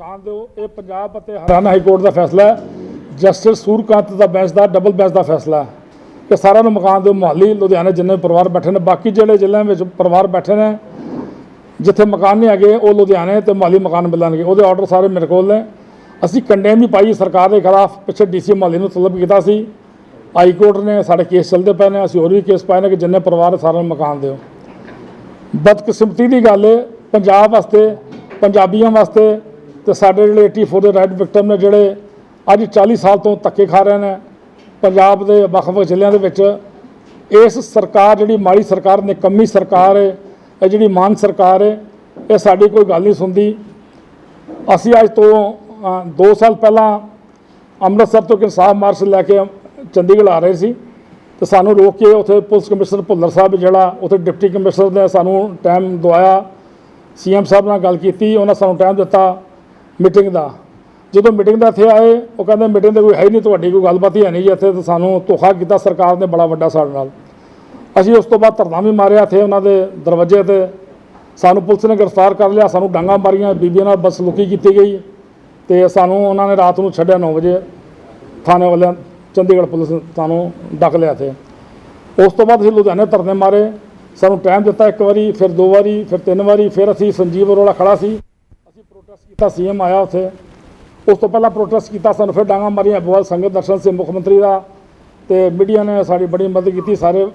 ਮਕਾਨ ਦਿਓ ਇਹ ਪੰਜਾਬ ਅਤੇ ਹਰਿਆਣਾ ਹਾਈ ਕੋਰਟ ਦਾ ਫੈਸਲਾ ਹੈ। ਜਸਟਿਸ ਸੂਰਕਾਂਤ ਦਾ ਬੈਂਚ ਦਾ ਡਬਲ ਬੈਂਚ ਦਾ ਫੈਸਲਾ ਹੈ। ਕਿ ਸਾਰਿਆਂ ਨੂੰ ਮਕਾਨ ਦਿਓ ਮੁਹਾਲੀ, ਲੁਧਿਆਣੇ ਜਿੰਨੇ ਪਰਿਵਾਰ ਬੈਠੇ ਨੇ, ਬਾਕੀ ਜਿਹੜੇ ਜ਼ਿਲ੍ਹਿਆਂ ਵਿੱਚ ਪਰਿਵਾਰ ਬੈਠੇ ਨੇ, ਜਿੱਥੇ ਮਕਾਨ ਨਹੀਂ ਹੈਗੇ, ਉਹ ਲੁਧਿਆਣੇ ਤੇ ਮੁਹਾਲੀ ਮਕਾਨ ਮਿਲਣਗੇ। ਉਹਦੇ ਆਰਡਰ ਸਾਰੇ ਮੇਰੇ ਕੋਲ ਨੇ। ਅਸੀਂ ਕੰਡੇਮ ਵੀ ਪਾਈ ਸਰਕਾਰ ਦੇ ਖਿਲਾਫ, ਪਿੱਛੇ ਡੀਸੀ ਮੁਹਾਲੀ ਨੂੰ ਤਲਬ ਕੀਤਾ ਸੀ। ਹਾਈ ਕੋਰਟ ਨੇ ਸਾਡੇ ਕੇਸ ਚੱਲਦੇ ਪਏ ਨੇ, ਅਸੀਂ ਹੋਰ ਵੀ ਕੇਸ ਪਾਏ ਨੇ ਕਿ ਜਿੰਨੇ ਪਰਿਵਾਰ ਸਾਰਿਆਂ ਨੂੰ ਮਕਾਨ ਦਿਓ। ਬਦਕਿਸਮਤੀ ਦੀ ਗੱਲ ਹੈ ਪੰਜਾਬ ਵਾਸਤੇ, ਪੰਜਾਬੀਆਂ ਵਾਸਤੇ ਤੇ ਸਾਡੇ ਜਿਹੜੇ 84 ਦੇ ਰਾਈਟ ਵਿਕਟਮ ਨੇ ਜਿਹੜੇ ਅੱਜ 40 ਸਾਲ ਤੋਂ ਧੱਕੇ ਖਾ ਰਹੇ ਨੇ, ਪੰਜਾਬ ਦੇ ਵੱਖ-ਵੱਖ ਜ਼ਿਲ੍ਹਿਆਂ ਦੇ ਵਿੱਚ, ਇਸ ਸਰਕਾਰ ਜਿਹੜੀ ਮਾੜੀ ਸਰਕਾਰ, ਨਿਕੰਮੀ ਸਰਕਾਰ ਹੈ, ਇਹ ਜਿਹੜੀ ਮਾਨ ਸਰਕਾਰ ਹੈ, ਇਹ ਸਾਡੀ ਕੋਈ ਗੱਲ ਨਹੀਂ ਸੁਣਦੀ। ਅਸੀਂ ਅੱਜ ਤੋਂ 2 ਸਾਲ ਪਹਿਲਾਂ ਅੰਮ੍ਰਿਤਸਰ ਤੋਂ ਕਿਸਾਨ ਮਾਰਚ ਲੈ ਕੇ ਚੰਡੀਗੜ੍ਹ ਆ ਰਹੇ ਸੀ। ਤੇ ਸਾਨੂੰ ਰੋਕ ਕੇ ਉੱਥੇ ਪੁਲਿਸ ਕਮਿਸ਼ਨਰ ਭੁੱਲਰ ਸਾਹਿਬ ਜਿਹੜਾ, ਉੱਥੇ ਡਿਪਟੀ ਕਮਿਸ਼ਨਰ ਨੇ ਸਾਨੂੰ ਟਾਈਮ ਦਵਾਇਆ। ਸੀਐਮ ਸਾਹਿਬ ਨਾਲ ਗੱਲ ਕੀਤੀ, ਉਹਨਾਂ ਸਾਨੂੰ ਟਾਈਮ ਦਿੱਤਾ। ਮੀਟਿੰਗ ਦਾ। ਜਦੋਂ ਮੀਟਿੰਗ ਦਾ ਇੱਥੇ ਆਏ, ਉਹ ਕਹਿੰਦੇ ਮੀਟਿੰਗ ਤੇ ਕੋਈ ਹੈ ਹੀ ਨਹੀਂ, ਤੁਹਾਡੀ ਕੋਈ ਗੱਲਬਾਤ ਹੀ ਹੈ ਨਹੀਂ ਜੀ ਇੱਥੇ, ਤਾਂ ਸਾਨੂੰ ਧੋਖਾ ਕੀਤਾ ਸਰਕਾਰ ਨੇ ਬੜਾ ਵੱਡਾ ਸਾਡੇ ਨਾਲ। ਅਸੀਂ ਉਸ ਤੋਂ ਬਾਅਦ ਧਰਨਾ ਵੀ ਮਾਰਿਆ ਇੱਥੇ ਉਹਨਾਂ ਦੇ ਦਰਵਾਜ਼ੇ ਤੇ। ਸਾਨੂੰ ਪੁਲਿਸ ਨੇ ਗ੍ਰਿਫਤਾਰ ਕਰ ਲਿਆ, ਸਾਨੂੰ ਡਾਂਗਾ ਮਾਰੀਆਂ, ਬੀਬੀਆਂ ਨਾਲ ਬਸਲੂਕੀ ਕੀਤੀ ਗਈ। ਤੇ ਸਾਨੂੰ ਉਹਨਾਂ ਨੇ ਰਾਤ ਨੂੰ ਛੱਡਿਆ 9 ਵਜੇ। ਥਾਣੇ ਵਾਲਿਆਂ, ਚੰਡੀਗੜ੍ਹ ਪੁਲਿਸ ਨੇ ਸਾਨੂੰ ਡੱਕ ਲਿਆ ਤੇ ਉਸ ਤੋਂ ਬਾਅਦ ਅਸੀਂ ਲੁਧਿਆਣੇ ਧਰਨੇ ਮਾਰੇ। ਸਾਨੂੰ ਟਾਈਮ ਦਿੱਤਾ ਇੱਕ ਵਾਰੀ, ਫਿਰ ਦੋ ਵਾਰੀ, ਫਿਰ ਤਿੰਨ ਵਾਰੀ, ਫਿਰ ਅਸੀਂ ਸੰਜੀਵ ਅਰੋੜਾ ਖੜਾ ਸੀ। ਪ੍ਰੋਟੈਸਟ ਕੀਤਾ ਸੀਐਮ ਆਇਆ ਉੱਥੇ। ਉਸ ਤੋਂ ਪਹਿਲਾਂ ਪ੍ਰੋਟੈਸਟ ਕੀਤਾ ਸਾਨੂੰ, ਫਿਰ ਡਾਂਗਾ ਮਾਰੀਆਂ ਬਹੁਤ ਸੰਗਤ ਦਰਸ਼ਨ ਸਿੰਘ ਮੁੱਖ ਮੰਤਰੀ ਦਾ ਤੇ ਮੀਡੀਆ ਨੇ ਸਾਡੀ ਬੜੀ ਮਦਦ ਕੀਤੀ, ਸਾਰੇ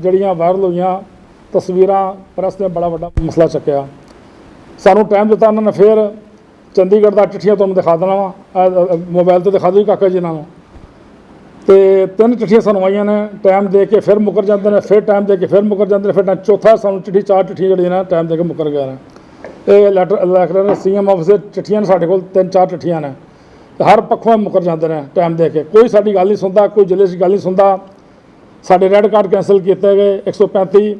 ਜਿਹੜੀਆਂ ਵਾਇਰਲ ਹੋਈਆਂ ਤਸਵੀਰਾਂ ਪ੍ਰੈਸ ਨੇ ਬੜਾ ਵੱਡਾ ਮਸਲਾ ਚੱਕਿਆ। ਸਾਨੂੰ ਟਾਈਮ ਦਿੱਤਾ ਉਹਨਾਂ ਨੇ, ਫਿਰ ਚੰਡੀਗੜ੍ਹ ਦਾ ਚਿੱਠੀਆਂ ਤੁਹਾਨੂੰ ਦਿਖਾ ਦੇਣਾ ਵਾ ਮੋਬਾਈਲ ਤੇ ਦਿਖਾ ਦਿਓ ਜੀ ਕਾਕਾ ਜੀ ਇਹਨਾਂ ਨੂੰ। ਤੇ ਤਿੰਨ ਚਿੱਠੀਆਂ ਸਾਨੂੰ ਆਈਆਂ ਨੇ ਟਾਈਮ ਦੇ ਕੇ ਫਿਰ ਮੁਕਰ ਜਾਂਦੇ ਨੇ, ਫਿਰ ਟਾਈਮ ਦੇ ਕੇ ਫਿਰ ਮੁਕਰ ਜਾਂਦੇ ਨੇ, ਫਿਰ ਟਾਈਮ- ਚੌਥਾ ਸਾਨੂੰ ਚਿੱਠੀ, ਚਾਰ ਚਿੱਠੀਆਂ ਜਿਹੜੀਆਂ ਨੇ ਟਾਈਮ ਦੇ ਕੇ ਮੁਕਰ ਗਿਆ ਨੇ। ਇਹ ਲੈਟਰ ਲੈਟਰ ਰਹੇ ਨੇ ਸੀਐਮ ਆਫਿਸ ਦੇ ਚਿੱਠੀਆਂ ਨੇ ਸਾਡੇ ਕੋਲ, ਤਿੰਨ ਚਾਰ ਚਿੱਠੀਆਂ ਨੇ। ਹਰ ਪੱਖੋਂ ਇਹ ਮੁਕਰ ਜਾਂਦੇ ਨੇ ਟਾਈਮ ਦੇ ਕੇ। ਕੋਈ ਸਾਡੀ ਗੱਲ ਨਹੀਂ ਸੁਣਦਾ, ਕੋਈ ਜ਼ਿਲ੍ਹੇ 'ਚ ਗੱਲ ਨਹੀਂ ਸੁਣਦਾ। ਸਾਡੇ ਰੈੱਡ ਕਾਰਡ ਕੈਂਸਲ ਕੀਤੇ ਗਏ 135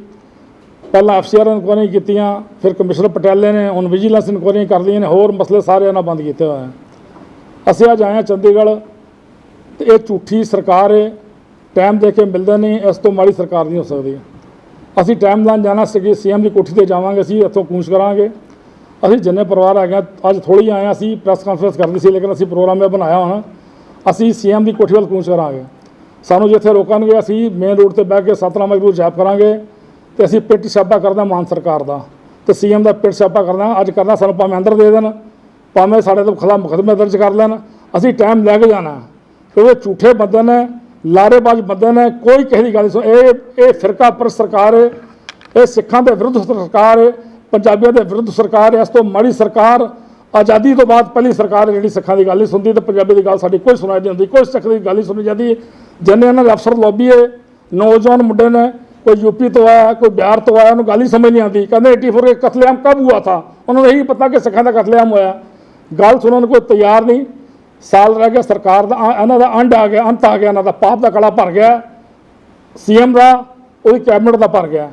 ਪਹਿਲਾਂ ਐਫਸੀਆਰ ਇਨਕੁਆਰੀ ਕੀਤੀਆਂ, ਫਿਰ ਕਮਿਸ਼ਨਰ ਪਟਿਆਲੇ ਨੇ, ਹੁਣ ਵਿਜੀਲੈਂਸ ਇਨਕੁਆਰੀ ਕਰ ਲਈਆਂ ਨੇ, ਹੋਰ ਮਸਲੇ ਸਾਰੇ ਇਹਨਾਂ ਬੰਦ ਕੀਤੇ ਹੋਏ ਆ ਅਸੀਂ ਅੱਜ ਆਏ ਹਾਂ ਚੰਡੀਗੜ੍ਹ, ਤੇ ਇਹ ਝੂਠੀ ਸਰਕਾਰ ਹੈ ਟਾਈਮ ਦੇ ਕੇ ਮਿਲਦਾ ਨਹੀਂ, ਇਸ ਤੋਂ ਮਾੜੀ ਸਰਕਾਰ ਨਹੀਂ ਹੋ ਸਕਦੀ। ਅਸੀਂ ਟਾਈਮ ਨਾਲ ਜਾਣਾ ਸੀ ਸੀਐਮ ਦੀ ਕੋਠੀ ਤੇ ਜਾਵਾਂਗੇ, ਅਸੀਂ ਇੱਥੋਂ ਕੂਚ ਕਰਾਂਗੇ। ਅਸੀਂ ਜਿੰਨੇ ਪਰਿਵਾਰ ਆ ਗਏ ਅੱਜ ਥੋੜੀ ਆਏ ਹਾਂ, ਅਸੀਂ ਪ੍ਰੈਸ ਕਾਨਫਰੰਸ ਕਰਨੀ ਸੀ ਲੇਕਿਨ ਅਸੀਂ ਪ੍ਰੋਗਰਾਮ ਇਹ ਬਣਾਇਆ ਹੋਣਾ। ਅਸੀਂ ਸੀਐਮ ਦੀ ਕੋਠੀ ਵੱਲ ਕੂਚ ਕਰਾਂਗੇ ਸਾਨੂੰ ਜਿੱਥੇ ਰੋਕਣਗੇ ਅਸੀਂ ਮੇਨ ਰੋਡ ਤੇ ਬਹਿ ਕੇ ਸਤਨਾਮ ਵਾਹਿਗੁਰੂ ਜਾਪ ਕਰਾਂਗੇ ਤੇ ਅਸੀਂ ਪਿੱਟ ਛਾਪਾ ਕਰਦਾ ਮਾਨ ਸਰਕਾਰ ਦਾ। ਤੇ ਸੀਐਮ ਦਾ ਪਿੱਟ ਛਾਪਾ ਕਰਨਾ ਅੱਜ ਕਰਨਾ ਸਾਨੂੰ ਭਾਵੇਂ ਅੰਦਰ ਦੇ ਦੇਣ ਭਾਵੇਂ ਸਾਡੇ ਤੋਂ ਖਿਲਾਫ ਮੁਕੱਦਮੇ ਦਰਜ ਕਰ ਲੈਣ ਅਸੀਂ ਟਾਈਮ ਲੈ ਕੇ ਜਾਣਾ। ਕਿਉਂਕਿ ਝੂਠੇ ਬੰਦੇ ਨੇ ਲਾਰੇਬਾਜ਼ ਬੰਦੇ ਨੇ ਕੋਈ ਕਿਸੇ ਦੀ ਗੱਲ ਨਹੀਂ ਸੁਣ ਇਹ ਇਹ ਫਿਰਕਾ ਪਰ ਸਰਕਾਰ ਹੈ ਇਹ ਸਿੱਖਾਂ ਦੇ ਵਿਰੁੱਧ ਸਰਕਾਰ ਹੈ। ਪੰਜਾਬੀਆਂ ਦੇ ਵਿਰੁੱਧ ਸਰਕਾਰ ਹੈ, ਇਸ ਤੋਂ ਮਾੜੀ ਸਰਕਾਰ, ਆਜ਼ਾਦੀ ਤੋਂ ਬਾਅਦ ਪਹਿਲੀ ਸਰਕਾਰ ਹੈ ਜਿਹੜੀ ਸਿੱਖਾਂ ਦੀ ਗੱਲ ਨਹੀਂ ਸੁਣਦੀ, ਤੇ ਪੰਜਾਬੀ ਦੀ ਗੱਲ ਸਾਡੀ ਕੋਈ ਸੁਣਾਈ ਨਹੀਂ ਹੁੰਦੀ, ਕੋਈ ਸਿੱਖ ਦੀ ਗੱਲ ਨਹੀਂ ਸੁਣੀ ਜਾਂਦੀ। ਜਿੰਨੇ ਇਹਨਾਂ ਦੇ ਅਫਸਰ ਲੌਬੀ ਹੈ, ਨੌਜਵਾਨ ਮੁੰਡੇ ਨੇ, ਕੋਈ ਯੂਪੀ ਤੋਂ ਆਇਆ, ਕੋਈ ਬਿਹਾਰ ਤੋਂ ਆਇਆ, ਉਹਨੂੰ ਗੱਲ ਹੀ ਸਮਝ ਨਹੀਂ ਆਉਂਦੀ। ਕਹਿੰਦੇ 84 ਕੇ ਕਤਲੇਆਮ ਕਬ ਹੁਆ ਥਾ? ਉਹਨਾਂ ਨੂੰ ਇਹੀ ਪਤਾ ਕਿ ਸਿੱਖਾਂ ਦਾ ਕਤਲੇਆਮ ਹੋਇਆ। ਗੱਲ ਸੁਣਨ ਨੂੰ ਕੋਈ ਤਿਆਰ ਨਹੀਂ। ਸਾਲ ਰਹਿ ਗਿਆ, ਸਰਕਾਰ ਦਾ ਇਹਨਾਂ ਦਾ ਅੰਡ ਆ ਗਿਆ, ਅੰਤ ਆ ਗਿਆ, ਇਹਨਾਂ ਦਾ ਪਾਪ ਦਾ ਕਲਾ ਭਰ ਗਿਆ। ਸੀਐਮ ਦਾ, ਉਹਦੀ ਕੈਬਨਿਟ ਦਾ ਭਰ ਗਿਆ।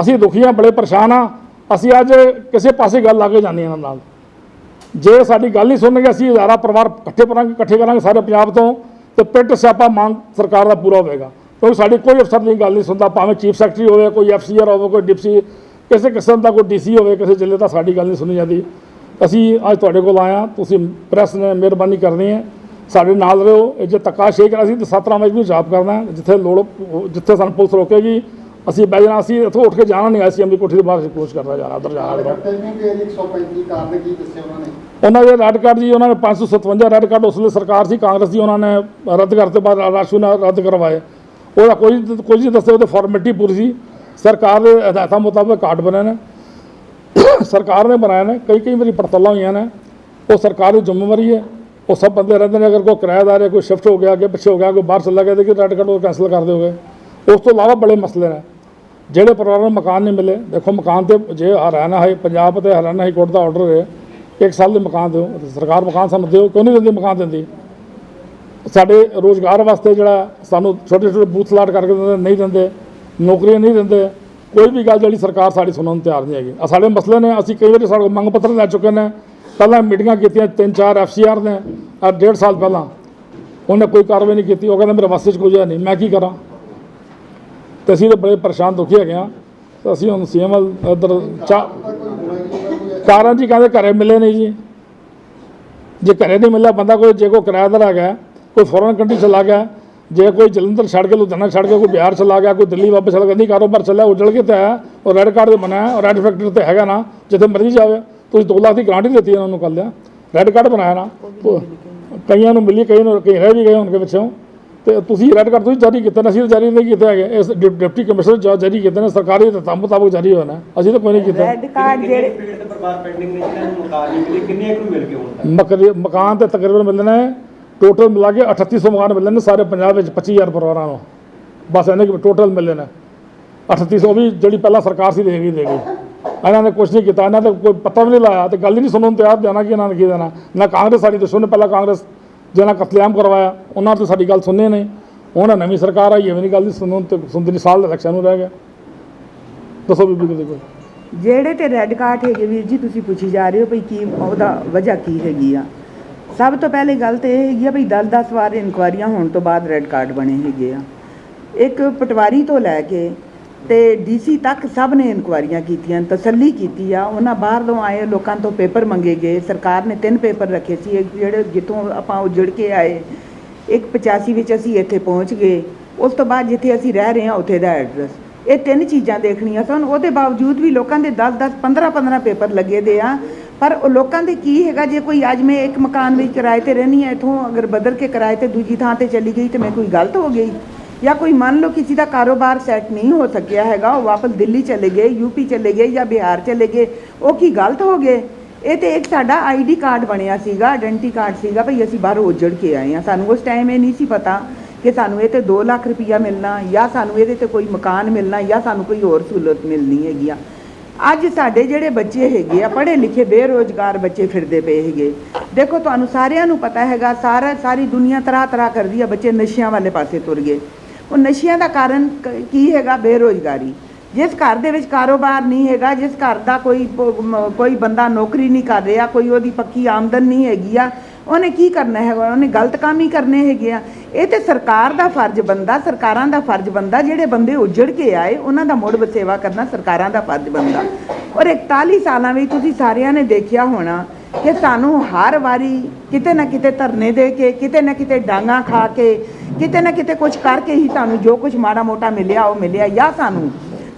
ਅਸੀਂ ਦੁਖੀ ਹਾਂ, ਬੜੇ ਪਰੇਸ਼ਾਨ ਆ ਅਸੀਂ ਅੱਜ ਕਿਸੇ ਪਾਸੇ ਗੱਲ ਲਾ ਕੇ ਜਾਂਦੇ ਹਾਂ ਇਹਨਾਂ ਨਾਲ। ਜੇ ਸਾਡੀ ਗੱਲ ਨਹੀਂ ਸੁਣਨਗੇ, ਅਸੀਂ ਹਜ਼ਾਰਾਂ ਪਰਿਵਾਰ ਇਕੱਠੇ ਕਰਾਂਗੇ ਇਕੱਠੇ ਕਰਾਂਗੇ ਸਾਰੇ ਪੰਜਾਬ ਤੋਂ ਤੇ ਪਿੰਡ ਸਿਆਪਾ ਮਾਨ ਸਰਕਾਰ ਦਾ ਪੂਰਾ ਹੋਵੇਗਾ। ਕਿਉਂਕਿ ਸਾਡੀ ਕੋਈ ਅਫਸਰ ਦੀ ਗੱਲ ਨਹੀਂ ਸੁਣਦਾ, ਭਾਵੇਂ ਚੀਫ ਸੈਕਟਰੀ ਹੋਵੇ, ਕੋਈ ਐਫਸੀਆਰ ਹੋਵੇ, ਕੋਈ ਡਿਪਸੀ ਕਿਸੇ ਕਿਸਮ ਦਾ ਕੋਈ ਡੀਸੀ ਹੋਵੇ, ਕਿਸੇ ਜ਼ਿਲ੍ਹੇ ਦਾ ਸਾਡੀ ਗੱਲ ਨਹੀਂ ਸੁਣੀ ਜਾਂਦੀ। ਅਸੀਂ ਅੱਜ ਤੁਹਾਡੇ ਕੋਲ ਆਇਆ ਤੁਸੀਂ ਪ੍ਰੈਸ ਨੇ ਮਿਹਰਬਾਨੀ ਕਰਨੀ ਹੈ। ਸਾਡੇ ਨਾਲ ਰਹੋ, ਇਹ ਜੇ ਧੱਕਾ ਸ਼ੇਕ, ਅਸੀਂ ਤਾਂ ਸਤਰਾਂ ਵਜੇ ਵੀ ਜਾਪ ਕਰਨਾ ਜਿੱਥੇ ਲੋੜ, ਜਿੱਥੇ ਸਾਨੂੰ ਪੁਲਿਸ ਰੋਕੇਗੀ ਅਸੀਂ ਬਹਿ ਜਾਣਾ ਅਸੀਂ ਇੱਥੋਂ ਉੱਠ ਕੇ ਜਾਣਾ ਨਹੀਂ ਅਸੀਂ ਆਪਣੀ ਕੋਠੀ ਦੇ ਬਾਹਰ ਕੋਸ਼ਿਸ਼ ਕਰਨਾ ਜਾਣਾ ਉੱਧਰ ਜਾਣਾ ਉੱਧਰ। ਕਰਦੇ ਨੇ ਕਿ ਇਹਦੀ 135 ਕਾਰਨ ਕੀ ਦੱਸਿਆ ਉਹਨਾਂ ਨੇ? ਉਹਨਾਂ ਦੇ ਰੈੱਡ ਕਾਰਡ ਜੀ ਉਹਨਾਂ ਨੇ 557 ਰੈੱਡ ਕਾਰਡ ਉਸ ਵੇਲੇ ਸਰਕਾਰ ਸੀ ਕਾਂਗਰਸ ਦੀ ਉਹਨਾਂ ਨੇ ਰੱਦ ਕਰਤੇ ਬਾਅਦ ਰਾਸ਼ੂ ਨਾਲ ਰੱਦ ਕਰਵਾਏ। ਉਹਦਾ ਕੋਈ ਕੁਝ ਨਹੀਂ ਦੱਸਿਆ ਉਹਦੇ ਫਾਰਮੈਲਿਟੀ ਪੂਰੀ ਸੀ। ਸਰਕਾਰ ਦੇ ਹਦਾਇਤਾਂ ਮੁਤਾਬਕ ਕਾਰਡ ਬਣੇ ਨੇ। ਸਰਕਾਰ ਨੇ ਬਣਾਏ ਨੇ ਕਈ ਕਈ ਵਾਰੀ ਪੜਤਾਲਾਂ ਹੋਈਆਂ ਨੇ। ਉਹ ਸਰਕਾਰ ਦੀ ਜ਼ਿੰਮੇਵਾਰੀ ਹੈ। ਉਹ ਸਭ ਬੰਦੇ ਰਹਿੰਦੇ ਨੇ ਅਗਰ ਕੋਈ ਕਿਰਾਏਦਾਰ ਹੈ ਕੋਈ ਸ਼ਿਫਟ ਹੋ ਗਿਆ ਅੱਗੇ ਪਿੱਛੇ ਹੋ ਗਿਆ ਕੋਈ ਬਾਹਰ ਚਲਾ ਗਿਆ ਤੇ ਕਿ ਰੈੱਡ ਕਾਰਡ ਉਹ ਕੈਂਸਲ ਕਰ ਦਿਓਗੇ? ਉਸ ਤੋਂ ਇਲਾਵਾ ਬੜੇ ਮਸਲੇ ਨੇ। ਜਿਹੜੇ ਪਰਿਵਾਰਾਂ ਨੂੰ ਮਕਾਨ ਨਹੀਂ ਮਿਲੇ, ਦੇਖੋ ਮਕਾਨ ਤੇ ਜੇ ਹਰਿਆਣਾ ਹਾਈ, ਪੰਜਾਬ ਤੇ ਹਰਿਆਣਾ ਹਾਈ ਕੋਰਟ ਦਾ ਆਰਡਰ ਹੈ, ਇੱਕ ਸਾਲ ਦੇ ਮਕਾਨ ਦਿਓ ਸਰਕਾਰ ਮਕਾਨ ਸਾਨੂੰ ਦਿਓ, ਕਿਉਂ ਨਹੀਂ ਦਿੰਦੀ ਮਕਾਨ ਦਿੰਦੀ? ਸਾਡੇ ਰੋਜ਼ਗਾਰ ਵਾਸਤੇ ਜਿਹੜਾ ਸਾਨੂੰ ਛੋਟੇ ਛੋਟੇ ਬੂਥ ਲਾਟ ਕਰਕੇ ਦਿੰਦੇ, ਨਹੀਂ ਦਿੰਦੇ, ਨੌਕਰੀਆਂ ਨਹੀਂ ਦਿੰਦੇ, ਕੋਈ ਵੀ ਗੱਲ ਜਿਹੜੀ ਸਰਕਾਰ ਸਾਡੀ ਸੁਣਨ ਨੂੰ ਤਿਆਰ ਨਹੀਂ ਹੈਗੀ। ਆ ਸਾਡੇ ਮਸਲੇ ਨੇ, ਅਸੀਂ ਕਈ ਵਾਰੀ ਸਾਡੇ ਕੋਲ ਮੰਗ ਪੱਤਰ ਲੈ ਚੁੱਕੇ ਨੇ, ਪਹਿਲਾਂ ਮੀਟਿੰਗਾਂ ਕੀਤੀਆਂ ਤਿੰਨ ਚਾਰ ਐਫਸੀਆਰ ਨੇ ਆ ਡੇਢ ਸਾਲ ਪਹਿਲਾਂ, ਉਹਨੇ ਕੋਈ ਕਾਰਵਾਈ ਨਹੀਂ ਕੀਤੀ, ਉਹ ਕਹਿੰਦਾ ਮੇਰੇ ਵਾਸਤੇ 'ਚ ਕੁਝ ਹੈ ਨਹੀਂ, ਮੈਂ ਕੀ ਕਰਾਂ? ਤੇ ਅਸੀਂ ਤਾਂ ਬੜੇ ਪਰੇਸ਼ਾਨ, ਦੁਖੀ ਹੈਗੇ ਆ ਤੇ ਅਸੀਂ ਹੁਣ ਸੀਐਮ ਉਧਰ ਇੱਧਰ ਤਾਂ ਕਾਰਨ ਜੀ ਕਹਿੰਦੇ ਘਰੇ ਮਿਲੇ ਨਹੀਂ ਜੀ। ਜੇ ਘਰੇ ਨਹੀਂ ਮਿਲਿਆ, ਬੰਦਾ ਕੋਈ ਜੇ ਕੋਈ ਕਿਰਾਏਦਾਰ ਆ ਗਿਆ, ਕੋਈ ਫੋਰਨ ਕੰਟਰੀ ਚਲਾ ਗਿਆ, ਜੇ ਕੋਈ ਜਲੰਧਰ ਛੱਡ ਕੇ, ਲੁਧਿਆਣਾ ਛੱਡ ਕੇ, ਕੋਈ ਬਿਹਾਰ ਚਲਾ ਗਿਆ, ਕੋਈ ਦਿੱਲੀ ਵਾਪਸ ਚਲਾ ਗਿਆ, ਨਹੀਂ ਕਾਰੋਬਾਰ ਚੱਲਿਆ ਉਜੜ ਕੇ ਤੇ ਆਇਆ, ਉਹ ਰੈੱਡ ਕਾਰਡ ਤੇ ਬਣਾਇਆ ਔਰ ਰੈੱਡ ਫੈਕਟਰੀ ਤੇ ਹੈਗਾ ਨਾ, ਜਿੱਥੇ ਮਰਜ਼ੀ ਜਾਵੇ। ਤੁਸੀਂ 2 ਲੱਖ ਦੀ ਗਾਰੰਟੀ ਦਿੱਤੀ ਉਹਨਾਂ ਨੂੰ ਕੱਲ ਰੈੱਡ ਕਾਰਡ ਬਣਾਇਆ ਨਾ। ਕਈਆਂ ਨੂੰ ਮਿਲੀ ਕਈ ਨੂੰ ਕਈ ਰਹਿ ਵੀ ਗਏ ਹੋਣਗੇ ਪਿੱਛੋਂ। ਤੇ ਤੁਸੀਂ ਰੈੱਡ ਕਾਰਡ ਤੁਸੀਂ ਜਾਰੀ ਕੀਤਾ ਨਾ ਅਸੀਂ ਤਾਂ ਜਾਰੀ ਨਹੀਂ ਕੀਤਾ ਹੈਗੇ। ਇਸ ਡਿਪ- ਡਿਪਟੀ ਕਮਿਸ਼ਨਰ ਜਾ- ਜਾਰੀ ਕੀਤੇ ਨੇ ਸਰਕਾਰੀ ਦੇ ਮੁਤਾਬਕ ਜਾਰੀ ਹੋਣਾ ਅਸੀਂ ਤਾਂ ਕੋਈ ਨਹੀਂ ਕੀਤਾ। ਰੈੱਡ ਕਾਰਡ ਜਿਹੜੇ ਪੀੜਤ ਪਰਿਵਾਰ ਪੈਂਡਿੰਗ ਨੇ ਜਿਹਨਾਂ ਨੂੰ ਮਕਾਨ ਨਹੀਂ ਮਿਲੇ ਕਿੰਨੇ ਕੁ ਨੂੰ ਮਿਲ ਗਏ ਹੁਣ ਤੱਕ? ਮਕਰੀ ਮਕਾਨ ਤੇ ਤਕਰੀਬਨ ਮਿਲਦੇ ਨੇ ਟੋਟਲ ਮਿਲਾ ਕੇ 3800 ਮਕਾਨ ਮਿਲਦੇ ਨੇ ਸਾਰੇ ਪੰਜਾਬ ਵਿੱਚ 25000 ਪਰਿਵਾਰਾਂ ਨੂੰ। ਬਸ ਇਹਨੇ ਕਿ ਟੋਟਲ ਮਿਲੇ ਨੇ। 3800 ਵੀ ਜਿਹੜੀ ਪਹਿਲਾਂ ਸਰਕਾਰ ਸੀ ਦੇਗੀ ਦੇਗੀ ਇਹਨਾਂ ਨੇ ਕੁਝ ਨਹੀਂ ਕੀਤਾ ਇਹਨਾਂ ਨੇ ਕੋਈ ਪਤਾ ਵੀ ਨਹੀਂ ਲਾਇਆ ਤੇ ਗੱਲ ਹੀ ਨਹੀਂ ਸੁਣਨ ਤਿਆਰ ਜਾਣਾ ਕਿ ਇਹਨਾਂ ਨੇ ਕੀ ਦੇਣਾ। ਨਾ ਕਾਂਗਰਸ ਸਾਡੀ ਦੁਸ਼ਮਣ ਨੇ ਪਹਿਲਾਂ ਕਾਂਗਰਸ ਜਿਹਨਾਂ ਕਤਲੇਆਮ ਕਰਵਾਇਆ, ਉਹਨਾਂ ਤੋਂ ਸਾਡੀ ਗੱਲ ਸੁਣਨੇ ਨਹੀਂ ਹੁਣ ਨਵੀਂ ਸਰਕਾਰ ਆਈ, ਐਵੇਂ ਨਹੀਂ ਗੱਲ ਨਹੀਂ ਸੁਣਨ ਤੇ ਸੁਣਦੇ ਨਹੀਂ, ਸਾਲ ਦੇ ਇਲੈਕਸ਼ਨ ਨੂੰ ਰਹਿ ਗਿਆ। ਦੱਸੋ ਬੀਬੀ ਕਿਤੇ ਕੋਈ। ਜਿਹੜੇ ਤੇ ਰੈੱਡ ਕਾਰਡ ਹੈਗੇ ਵੀਰ ਜੀ, ਤੁਸੀਂ ਪੁੱਛੀ ਜਾ ਰਹੇ ਹੋ ਭਈ ਕੀ ਉਹਦਾ ਵਜ੍ਹਾ ਕੀ ਹੈਗੀ ਆ। ਸਭ ਤੋਂ ਪਹਿਲੇ ਗੱਲ ਤੇ ਇਹ ਹੈਗੀ ਆ ਭਈ 10-10 ਵਾਰ ਇਨਕੁਆਇਰੀਆਂ ਹੋਣ ਤੋਂ ਬਾਅਦ ਰੈੱਡ ਕਾਰਡ ਬਣੇ ਹੈਗੇ ਆ। ਇੱਕ ਪਟਵਾਰੀ ਤੋਂ ਲੈ ਕੇ ਤੇ ਡੀਸੀ ਤੱਕ ਸਭ ਨੇ ਇਨਕੁਆਇਰੀਆਂ ਕੀਤੀਆਂ, ਤਸੱਲੀ ਕੀਤੀ ਆ। ਉਹਨਾਂ ਬਾਹਰ ਤੋਂ ਆਏ, ਲੋਕਾਂ ਤੋਂ ਪੇਪਰ ਮੰਗੇ ਗਏ। ਸਰਕਾਰ ਨੇ ਤਿੰਨ ਪੇਪਰ ਰੱਖੇ ਸੀ। ਇੱਕ ਜਿਹੜੇ ਜਿੱਥੋਂ ਆਪਾਂ ਉਜੜ ਕੇ ਆਏ, ਇੱਕ 85 ਵਿੱਚ ਅਸੀਂ ਇੱਥੇ ਪਹੁੰਚ ਗਏ। ਉਸ ਤੋਂ ਬਾਅਦ ਜਿੱਥੇ ਅਸੀਂ ਰਹਿ ਰਹੇ ਹਾਂ, ਉੱਥੇ ਦਾ ਐਡਰੈਸ ਇਹ ਤਿੰਨ ਚੀਜ਼ਾਂ ਦੇਖਣੀਆਂ ਸਨ। ਉਹਦੇ ਬਾਵਜੂਦ ਵੀ ਲੋਕਾਂ ਦੇ 10 10 15 15 ਪੇਪਰ ਲੱਗੇ ਦੇ ਆ। ਪਰ ਉਹ ਲੋਕਾਂ ਦੇ ਕੀ ਹੈਗਾ? ਜੇ ਕੋਈ ਅੱਜ ਮੈਂ ਇੱਕ ਮਕਾਨ ਵਿੱਚ ਕਿਰਾਏ ਤੇ ਰਹਿਣੀ ਹੈ, ਇਥੋਂ ਅਗਰ ਬਦਲ ਕੇ ਕਿਰਾਏ ਤੇ ਦੂਜੀ ਥਾਂ ਤੇ ਚਲੀ ਗਈ ਤੇ ਮੈਂ ਕੋਈ ਗਲਤ ਹੋ ਗਈ? ਜਾਂ ਕੋਈ ਮੰਨ ਲਓ ਕਿਸੇ ਦਾ ਕਾਰੋਬਾਰ ਸੈੱਟ ਨਹੀਂ ਹੋ ਸਕਿਆ ਹੈਗਾ, ਉਹ ਵਾਪਸ ਦਿੱਲੀ ਚਲੇ ਗਏ ਯੂਪੀ ਚਲੇ ਗਏ ਜਾਂ ਬਿਹਾਰ ਚਲੇ ਗਏ, ਉਹ ਕੀ ਗਲਤ ਹੋ ਗਏ? ਇਹ ਤੇ ਇੱਕ ਸਾਡਾ ਆਈਡੀ ਕਾਰਡ ਬਣਿਆ ਸੀਗਾ, ਆਇਡੈਂਟੀ ਕਾਰਡ ਸੀਗਾ, ਭਈ ਅਸੀਂ ਬਾਹਰੋਂ ਉੱਜੜ ਕੇ ਆਏ ਆ ਸਾਨੂੰ ਉਸ ਟਾਈਮ ਇਹ ਨਹੀਂ ਸੀ ਪਤਾ ਕਿ ਸਾਨੂੰ ਇਹ ਤੇ 2 ਲੱਖ ਰੁਪਈਆ ਮਿਲਣਾ, ਜਾਂ ਸਾਨੂੰ ਇਹਦੇ ਤੇ ਕੋਈ ਮਕਾਨ ਮਿਲਣਾ, ਜਾਂ ਸਾਨੂੰ ਕੋਈ ਹੋਰ ਸਹੂਲਤ ਮਿਲਣੀ ਹੈਗੀ ਆ। ਅੱਜ ਸਾਡੇ ਜਿਹੜੇ ਬੱਚੇ ਹੈਗੇ ਆ, ਪੜ੍ਹੇ ਲਿਖੇ, ਬੇਰੋਜ਼ਗਾਰ ਬੱਚੇ ਫਿਰਦੇ ਪਏ ਹੈਗੇ। ਦੇਖੋ, ਤੁਹਾਨੂੰ ਸਾਰਿਆਂ ਨੂੰ ਪਤਾ ਹੈਗਾ, ਸਾਰਾ ਸਾਰੀ ਦੁਨੀਆ ਤਰ੍ਹਾਂ ਤਰ੍ਹਾਂ ਕਰਦੀ ਆ, ਬੱਚੇ ਨਸ਼ਿਆਂ ਵਾਲੇ ਪਾਸੇ ਤੁਰ ਗਏ। ਉਹ ਨਸ਼ਿਆਂ ਦਾ ਕਾਰਨ ਕੀ ਹੈਗਾ? ਬੇਰੋਜ਼ਗਾਰੀ। ਜਿਸ ਘਰ ਦੇ ਵਿੱਚ ਕਾਰੋਬਾਰ ਨਹੀਂ ਹੈਗਾ, ਜਿਸ ਘਰ ਦਾ ਕੋਈ ਕੋਈ ਬੰਦਾ ਨੌਕਰੀ ਨਹੀਂ ਕਰ ਰਿਹਾ, ਕੋਈ ਉਹਦੀ ਪੱਕੀ ਆਮਦਨ ਨਹੀਂ ਹੈਗੀ ਆ, ਉਹਨੇ ਕੀ ਕਰਨਾ ਹੈਗਾ? ਉਹਨੇ ਗਲਤ ਕੰਮ ਹੀ ਕਰਨੇ ਹੈਗੇ ਆ। ਇਹ ਤੇ ਸਰਕਾਰ ਦਾ ਫਰਜ਼ ਬੰਦਾ ਸਰਕਾਰਾਂ ਦਾ ਫਰਜ਼ ਬੰਦਾ ਜਿਹੜੇ ਬੰਦੇ ਉਜੜ ਕੇ ਆਏ, ਉਹਨਾਂ ਦਾ ਮੁੜ ਬਸੇਵਾ ਕਰਨਾ ਸਰਕਾਰਾਂ ਦਾ ਫਰਜ਼ ਬੰਦਾ ਔਰ 41 ਸਾਲਾਂ ਵਿੱਚ ਤੁਸੀਂ ਸਾਰਿਆਂ ਨੇ ਦੇਖਿਆ ਹੋਣਾ ਕਿ ਸਾਨੂੰ ਹਰ ਵਾਰੀ ਕਿਤੇ ਨਾ ਕਿਤੇ ਧਰਨੇ ਦੇ ਕੇ, ਕਿਤੇ ਨਾ ਕਿਤੇ ਡਾਂਗਾ ਖਾ ਕੇ, ਕਿਤੇ ਨਾ ਕਿਤੇ ਕੁਝ ਕਰਕੇ ਹੀ ਸਾਨੂੰ ਜੋ ਕੁਝ ਮਾੜਾ ਮੋਟਾ ਮਿਲਿਆ, ਉਹ ਮਿਲਿਆ ਜਾਂ ਸਾਨੂੰ।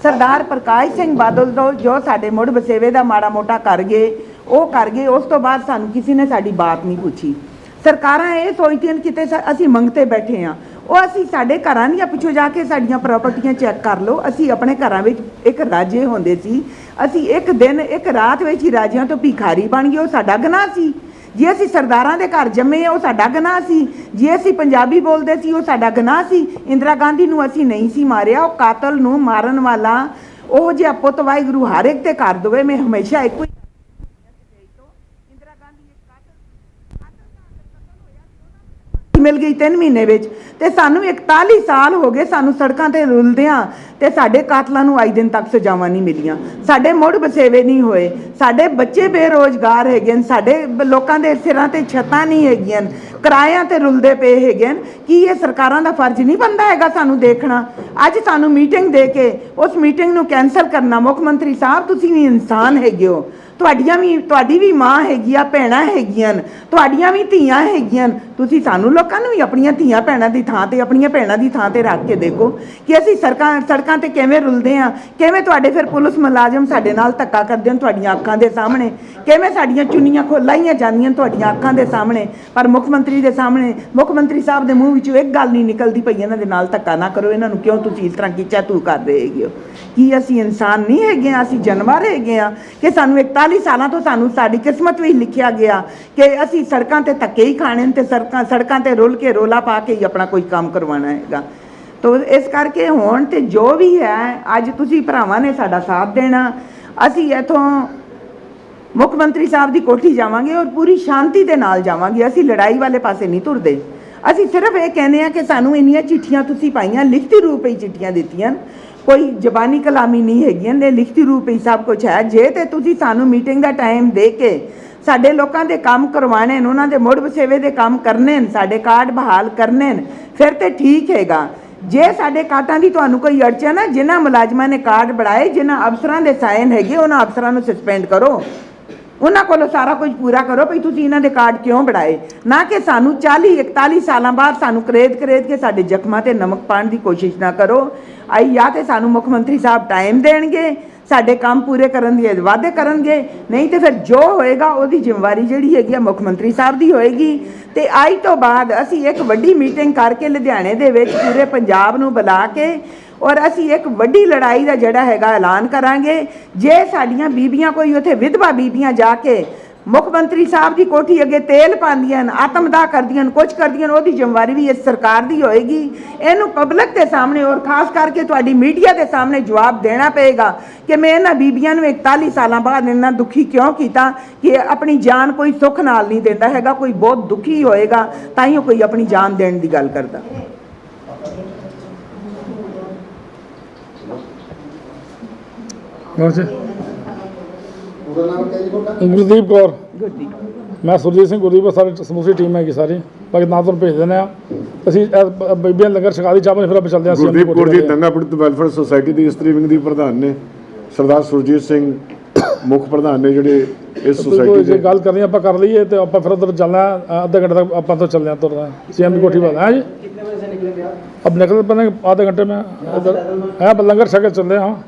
ਸਰਦਾਰ ਪ੍ਰਕਾਸ਼ ਸਿੰਘ ਬਾਦਲ ਤੋਂ ਜੋ ਸਾਡੇ ਮੁੜ ਬਸੇਵੇ ਦਾ ਮਾੜਾ ਮੋਟਾ ਕਰ ਗਏ, ਉਹ ਕਰ ਗਏ, ਉਸ ਤੋਂ ਬਾਅਦ ਸਾਨੂੰ ਕਿਸੇ ਨੇ ਸਾਡੀ ਬਾਤ ਨਹੀਂ ਪੁੱਛੀ। ਸਰਕਾਰਾਂ ਇਹ ਸੋਚਦੀਆਂ ਨੇ ਕਿਤੇ ਸਾ- ਅਸੀਂ ਮੰਗਤੇ ਬੈਠੇ ਆ ਉਹ ਅਸੀਂ ਸਾਡੇ ਘਰਾਂ ਦੀਆਂ ਪਿੱਛੋਂ ਜਾ ਕੇ ਸਾਡੀਆਂ ਪ੍ਰਾਪਰਟੀਆਂ ਚੈੱਕ ਕਰ ਲਓ। ਅਸੀਂ ਆਪਣੇ ਘਰਾਂ ਵਿੱਚ ਇੱਕ ਰਾਜੇ ਹੁੰਦੇ ਸੀ। ਅਸੀਂ ਇੱਕ ਦਿਨ, ਇੱਕ ਰਾਤ ਵਿੱਚ ਹੀ ਰਾਜਿਆਂ ਤੋਂ ਭਿਖਾਰੀ ਬਣ ਗਏ। ਉਹ ਸਾਡਾ ਗੁਨਾਹ ਸੀ। ਜੇ ਅਸੀਂ ਸਰਦਾਰਾਂ ਦੇ ਘਰ ਜੰਮੇ ਉਹ ਸਾਡਾ ਗੁਨਾਹ ਸੀ। ਜੇ ਅਸੀਂ ਪੰਜਾਬੀ ਬੋਲਦੇ ਸੀ, ਉਹ ਸਾਡਾ ਗੁਨਾਹ ਸੀ। ਇੰਦਰਾ ਗਾਂਧੀ ਨੂੰ ਅਸੀਂ ਨਹੀਂ ਸੀ ਮਾਰਿਆ। ਉਹ ਕਾਤਲ ਨੂੰ ਮਾਰਨ ਵਾਲਾ, ਉਹ ਜਿਹਾ ਪੁੱਤ ਵਾਹਿਗੁਰੂ ਹਰ ਇੱਕ ਤੇ ਕਰ ਦਵੇ। ਮੈਂ ਹਮੇਸ਼ਾ ਇੱਕੋ ਹੀ ਮਿਲ ਗਈ 3 ਮਹੀਨੇ ਵਿੱਚ। ਤੇ ਸਾਨੂੰ 41 ਸਾਲ ਹੋ ਗਏ ਸਾਨੂੰ ਸੜਕਾਂ ਤੇ ਰੁਲਦਿਆਂ ਤੇ ਸਾਡੇ ਕਾਤਲਾਂ ਨੂੰ ਆਈ ਦਿਨ ਤੱਕ ਸਜ਼ਾਵਾਂ ਨਹੀਂ ਮਿਲੀਆਂ। ਸਾਡੇ ਮੁੜ ਬਸੇਵੇ ਨਹੀਂ ਹੋਏ। ਸਾਡੇ ਬੱਚੇ ਬੇਰੋਜ਼ਗਾਰ ਹੈਗੇ ਨੇ ਸਾਡੇ ਲੋਕਾਂ ਦੇ ਸਿਰਾਂ ਤੇ ਛੱਤਾਂ ਨਹੀਂ ਹੈਗੀਆਂ। ਕਿਰਾਇਆਂ ਤੇ ਰੁਲਦੇ ਪਏ ਹੈਗੇ ਨੇ ਕੀ ਇਹ ਸਰਕਾਰਾਂ ਦਾ ਫਰਜ਼ ਨਹੀਂ ਬਣਦਾ ਹੈਗਾ ਸਾਨੂੰ ਦੇਖਣਾ? ਅੱਜ ਸਾਨੂੰ ਮੀਟਿੰਗ ਦੇ ਕੇ ਉਸ ਮੀਟਿੰਗ ਨੂੰ ਕੈਨਸਲ ਕਰਨਾ ਮੁੱਖ ਮੰਤਰੀ ਸਾਹਿਬ ਤੁਸੀਂ ਵੀ ਇਨਸਾਨ ਹੈਗੇ ਹੋ। ਤੁਹਾਡੀਆਂ ਵੀ ਤੁਹਾਡੀ ਵੀ ਮਾਂ ਹੈਗੀ ਆ ਭੈਣਾਂ ਹੈਗੀਆਂ ਨੇ, ਤੁਹਾਡੀਆਂ ਵੀ ਧੀਆਂ ਹੈਗੀਆਂ ਤੁਸੀਂ ਸਾਨੂੰ ਲੋਕਾਂ ਨੂੰ ਵੀ ਆਪਣੀਆਂ ਧੀਆਂ ਭੈਣਾਂ ਦੀ ਥਾਂ ਤੇ, ਆਪਣੀਆਂ ਭੈਣਾਂ ਦੀ ਥਾਂ ਤੇ ਰੱਖ ਕੇ ਦੇਖੋ ਕਿ ਅਸੀਂ ਸੜਕਾਂ ਸੜਕਾਂ ਤੇ ਕਿਵੇਂ ਰੁਲਦੇ ਆ ਕਿਵੇਂ ਤੁਹਾਡੇ ਫਿਰ ਪੁਲਿਸ ਮੁਲਾਜ਼ਮ ਸਾਡੇ ਨਾਲ ਧੱਕਾ ਕਰਦੇ ਹਨ ਤੁਹਾਡੀਆਂ ਅੱਖਾਂ ਦੇ ਸਾਹਮਣੇ, ਕਿਵੇਂ ਸਾਡੀਆਂ ਚੁੰਨੀਆਂ ਖੋਲਾਈਆਂ ਜਾਂਦੀਆਂ ਤੁਹਾਡੀਆਂ ਅੱਖਾਂ ਦੇ ਸਾਹਮਣੇ, ਪਰ ਮੁੱਖ ਮੰਤਰੀ ਦੇ ਸਾਹਮਣੇ, ਮੁੱਖ ਮੰਤਰੀ ਸਾਹਿਬ ਦੇ ਮੂੰਹ ਵਿੱਚੋਂ ਇੱਕ ਗੱਲ ਨਹੀਂ ਨਿਕਲਦੀ ਪਈ ਇਹਨਾਂ ਦੇ ਨਾਲ ਧੱਕਾ ਨਾ ਕਰੋ, ਇਹਨਾਂ ਨੂੰ ਕਿਉਂ ਤੁਸੀਂ ਇਸ ਤਰ੍ਹਾਂ ਕੀਚਾ ਤੂੰ ਕਰ ਰਹੇ ਹੈਗੇ ਹੋ? ਕੀ ਅਸੀਂ ਇਨਸਾਨ ਨਹੀਂ ਹੈਗੇ ਆ ਅਸੀਂ ਜਾਨਵਰ ਹੈਗੇ ਆ ਕਿ ਸਾਨੂੰ 41 ਸਾਲਾਂ ਤੋਂ ਸਾਨੂੰ ਸਾਡੀ ਕਿਸਮਤ ਵਿੱਚ ਲਿਖਿਆ ਗਿਆ ਕਿ ਅਸੀਂ ਸੜਕਾਂ ਤੇ ਧੱਕੇ ਹੀ ਖਾਣੇ ਤੇ ਸੜਕਾਂ ਸੜਕਾਂ ਤੇ ਰੁਲ ਕੇ ਰੋਲਾ ਪਾ ਕੇ ਹੀ ਆਪਣਾ ਕੋਈ ਕੰਮ ਕਰਵਾਉਣਾ ਹੈਗਾ। ਤੋ ਇਸ ਕਰਕੇ ਹੁਣ ਤੇ ਜੋ ਵੀ ਹੈ, ਅੱਜ ਤੁਸੀਂ ਭਰਾਵਾਂ ਨੇ ਸਾਡਾ ਸਾਥ ਦੇਣਾ। ਅਸੀਂ ਇਥੋਂ ਮੁੱਖ ਮੰਤਰੀ ਸਾਹਿਬ ਦੀ ਕੋਠੀ ਜਾਵਾਂਗੇ ਔਰ ਪੂਰੀ ਸ਼ਾਂਤੀ ਦੇ ਨਾਲ ਜਾਵਾਂਗੇ। ਅਸੀਂ ਲੜਾਈ ਵਾਲੇ ਪਾਸੇ ਨਹੀਂ ਤੁਰਦੇ। ਅਸੀਂ ਸਿਰਫ ਇਹ ਕਹਿੰਦੇ ਆ ਕਿ ਸਾਨੂੰ ਇੰਨੀਆਂ ਚਿੱਠੀਆਂ ਤੁਸੀਂ ਪਾਈਆਂ, ਲਿਖਤੀ ਰੂਪ ਵਿੱਚ ਚਿੱਠੀਆਂ ਦਿੱਤੀਆਂ। ਕੋਈ ਜ਼ਬਾਨੀ ਕਲਾਮੀ ਨਹੀਂ ਹੈਗੀਆਂ ਨੇ ਲਿਖਤੀ ਰੂਪ ਵਿੱਚ ਸਭ ਕੁਝ ਹੈ। ਜੇ ਤੇ ਤੁਸੀਂ ਸਾਨੂੰ ਮੀਟਿੰਗ ਦਾ ਟਾਈਮ ਦੇ ਕੇ ਸਾਡੇ ਲੋਕਾਂ ਦੇ ਕੰਮ ਕਰਵਾਣੇ ਨੇ, ਉਹਨਾਂ ਦੇ ਮੁੜ ਵਸੇਵੇ ਦੇ ਕੰਮ ਕਰਨੇ ਨੇ, ਸਾਡੇ ਕਾਰਡ ਬਹਾਲ ਕਰਨੇ ਨੇ, ਫਿਰ ਤੇ ਠੀਕ ਹੈਗਾ। ਜੇ ਸਾਡੇ ਕਾਟਾਂ ਦੀ ਤੁਹਾਨੂੰ ਕੋਈ ਅੜਚਨ ਹੈ ਜਿਨ੍ਹਾਂ ਮੁਲਾਜ਼ਮਾਂ ਨੇ ਕਾਰਡ ਬਣਾਏ, ਜਿਨ੍ਹਾਂ ਅਫਸਰਾਂ ਦੇ ਸਾਈਨ ਹੈਗੇ, ਉਹਨਾਂ ਅਫਸਰਾਂ ਨੂੰ ਸਸਪੈਂਡ ਕਰੋ। ਉਹਨਾਂ ਕੋਲੋਂ ਸਾਰਾ ਕੁਝ ਪੂਰਾ ਕਰੋ ਭਈ ਤੁਸੀਂ ਇਹਨਾਂ ਦੇ ਕਾਰਡ ਕਿਉਂ ਬਣਾਏ? ਨਾ ਕਿ ਸਾਨੂੰ 40 41 ਸਾਲਾਂ ਬਾਅਦ ਸਾਨੂੰ ਕਰੇਦ ਕਰੇਦ ਕੇ ਸਾਡੇ ਜ਼ਖਮਾਂ ਤੇ ਨਮਕ ਪਾਣ ਦੀ ਕੋਸ਼ਿਸ਼ ਨਾ ਕਰੋ। ਆਈ, ਜਾਂ ਤੇ ਸਾਨੂੰ ਮੁੱਖ ਮੰਤਰੀ ਸਾਹਿਬ ਟਾਈਮ ਦੇਣਗੇ। ਸਾਡੇ ਕੰਮ ਪੂਰੇ ਕਰਨ ਦੀ ਵਾਅਦੇ ਕਰਨਗੇ। ਨਹੀਂ ਤੇ ਫਿਰ ਜੋ ਹੋਏਗਾ, ਉਹਦੀ ਜ਼ਿੰਮੇਵਾਰੀ ਜਿਹੜੀ ਹੈਗੀ ਆ ਮੁੱਖ ਮੰਤਰੀ ਸਾਹਿਬ ਦੀ ਹੋਏਗੀ। ਤੇ ਅੱਜ ਤੋਂ ਬਾਅਦ ਅਸੀਂ ਇੱਕ ਵੱਡੀ ਮੀਟਿੰਗ ਕਰਕੇ ਲੁਧਿਆਣੇ ਦੇ ਵਿੱਚ ਪੂਰੇ ਪੰਜਾਬ ਨੂੰ ਬੁਲਾ ਕੇ ਔਰ ਅਸੀਂ ਇੱਕ ਵੱਡੀ ਲੜਾਈ ਦਾ ਜਿਹੜਾ ਹੈਗਾ ਐਲਾਨ ਕਰਾਂਗੇ। ਜੇ ਸਾਡੀਆਂ ਬੀਬੀਆਂ ਕੋਈ ਉੱਥੇ ਵਿਧਵਾ ਬੀਬੀਆਂ ਜਾ ਕੇ ਮੁੱਖ ਮੰਤਰੀ ਸਾਹਿਬ ਦੀ ਕੋਠੀ ਅੱਗੇ ਤੇਲ ਪਾਉਂਦੀਆਂ ਨੇ ਆਤਮਦਾਹ ਕਰਦੀਆਂ ਨੇ ਕੁਝ ਕਰਦੀਆਂ ਨੇ ਉਹਦੀ ਜ਼ਿੰਮੇਵਾਰੀ ਵੀ ਇਸ ਸਰਕਾਰ ਦੀ ਹੋਏਗੀ। ਇਹਨੂੰ ਪਬਲਿਕ ਦੇ ਸਾਹਮਣੇ ਔਰ ਖਾਸ ਕਰਕੇ ਤੁਹਾਡੀ ਮੀਡੀਆ ਦੇ ਸਾਹਮਣੇ ਜਵਾਬ ਦੇਣਾ ਪਏਗਾ ਕਿ ਮੈਂ ਇਹਨਾਂ ਬੀਬੀਆਂ ਨੂੰ 41 ਸਾਲਾਂ ਬਾਅਦ ਇੰਨਾ ਦੁਖੀ ਕਿਉਂ ਕੀਤਾ ਕਿ ਆਪਣੀ ਜਾਨ ਕੋਈ ਸੁੱਖ ਨਾਲ ਨਹੀਂ ਦਿੰਦਾ ਹੈਗਾ, ਕੋਈ ਬਹੁਤ ਦੁਖੀ ਹੋਏਗਾ, ਤਾਂ ਹੀ ਉਹ ਕੋਈ ਆਪਣੀ ਜਾਨ ਦੇਣ ਦੀ ਗੱਲ ਕਰਦਾ। ਹੋਰ ਜੀ? ਗੁਰਦੀਪ ਕੌਰ। ਗੁੱਡੀ ਮੈਂ ਸੁਰਜੀਤ ਸਿੰਘ ਗੁਰਦੀਪ ਆ, ਸਾਰੀ ਸਮੂਸੀ ਟੀਮ ਹੈਗੀ ਸਾਰੀ। ਬਾਕੀ ਨਾਮ ਤੁਹਾਨੂੰ ਭੇਜ ਦਿੰਦੇ ਆ। ਅਸੀਂ ਇਹ ਬੀਬੀਆਂ ਲੰਗਰ ਛਕਾ ਫਿਰ ਆਪਾਂ ਚੱਲਦੇ ਆ ਗੁਰਦੀਪ ਕੌਰ ਜੀ ਨੰਗਾ ਪੜਤ ਵੈਲਫੇਅਰ ਸੁਸਾਇਟੀ ਦੀ ਇਸਤਰੀ ਵਿੰਗ ਦੀ ਪ੍ਰਧਾਨ ਨੇ। ਸਰਦਾਰ ਸੁਰਜੀਤ ਸਿੰਘ ਮੁੱਖ ਪ੍ਰਧਾਨ ਨੇ ਜਿਹੜੇ ਇਸ ਸੁਸਾਇਟੀ ਜੇ ਦੇ ਗੱਲ ਕਰਨੀ ਆਪਾਂ ਕਰ ਲਈਏ ਤੇ ਆਪਾਂ ਫਿਰ ਉਧਰ ਚੱਲਣਾ ਹੈ। ਅੱਧਾ ਘੰਟੇ ਤੱਕ ਆਪਾਂ ਤੋਂ ਚੱਲਦੇ ਆ ਤੁਰਦਾ ਸੀਐਮ ਦੀ ਕੋਠੀ ਵੱਲ। ਹੈ ਜੀ? ਕਿੰਨੇ ਵਜੇ ਨਿਕਲਦੇ ਅਬ ਨਿਕਲ ਪੈਣਾ ਆਧੇ ਘੰਟੇ ਮੈਂ ਉਧਰ ਹੈ ਲੰਗਰ ਛਕ ਕੇ ਚੱਲਦੇ ਹਾਂ।